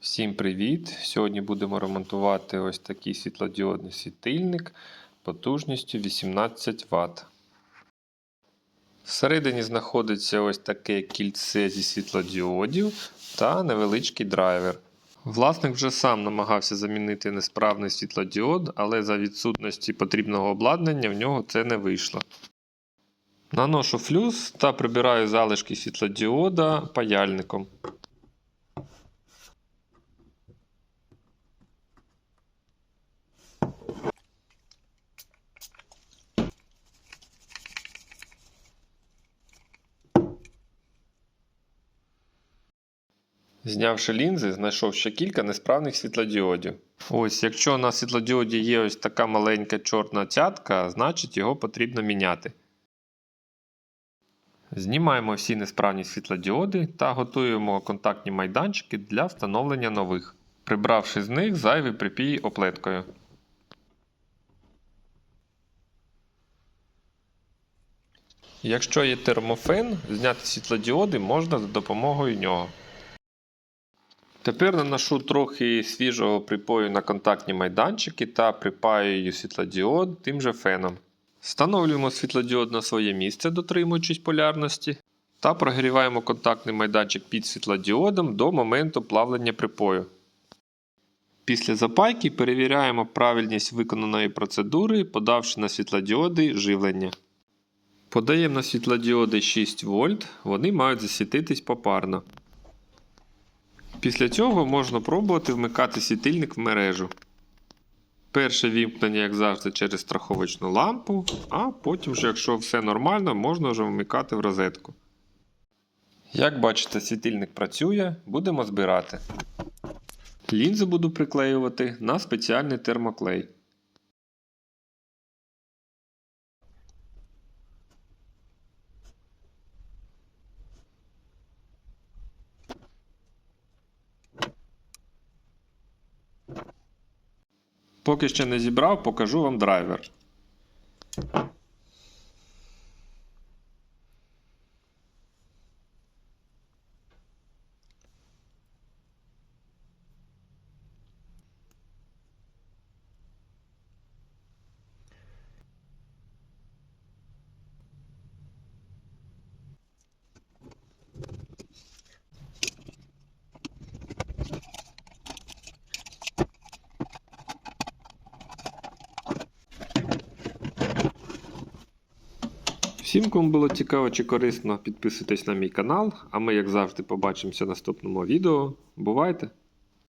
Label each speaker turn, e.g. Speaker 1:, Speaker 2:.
Speaker 1: Всім привіт! Сьогодні будемо ремонтувати ось такий світлодіодний світильник потужністю 18 Вт. Всередині знаходиться ось таке кільце зі світлодіодів та невеличкий драйвер. Власник вже сам намагався замінити несправний світлодіод, але за відсутності потрібного обладнання в нього це не вийшло. Наношу флюс та прибираю залишки світлодіода паяльником. Знявши лінзи, знайшов ще кілька несправних світлодіодів. Ось, якщо на світлодіоді є ось така маленька чорна цятка, значить його потрібно міняти. Знімаємо всі несправні світлодіоди та готуємо контактні майданчики для встановлення нових, прибравши з них зайвий припій оплеткою. Якщо є термофен, зняти світлодіоди можна за допомогою нього. Тепер наношу трохи свіжого припою на контактні майданчики та припаюю світлодіод тим же феном. Встановлюємо світлодіод на своє місце, дотримуючись полярності, та прогріваємо контактний майданчик під світлодіодом до моменту плавлення припою. Після запайки перевіряємо правильність виконаної процедури, подавши на світлодіоди живлення. Подаємо на світлодіоди 6 вольт, вони мають засвітитись попарно. Після цього можна пробувати вмикати світильник в мережу. Перше вімкнення, як завжди, через страховочну лампу, а потім, вже, якщо все нормально, можна вже вмикати в розетку. Як бачите, світильник працює, будемо збирати. Лінзи буду приклеювати на спеціальний термоклей. Поки ще не зібрав, покажу вам драйвер. Всім, кому було цікаво чи корисно, підписуйтесь на мій канал, а ми, як завжди, побачимося в наступному відео. Бувайте!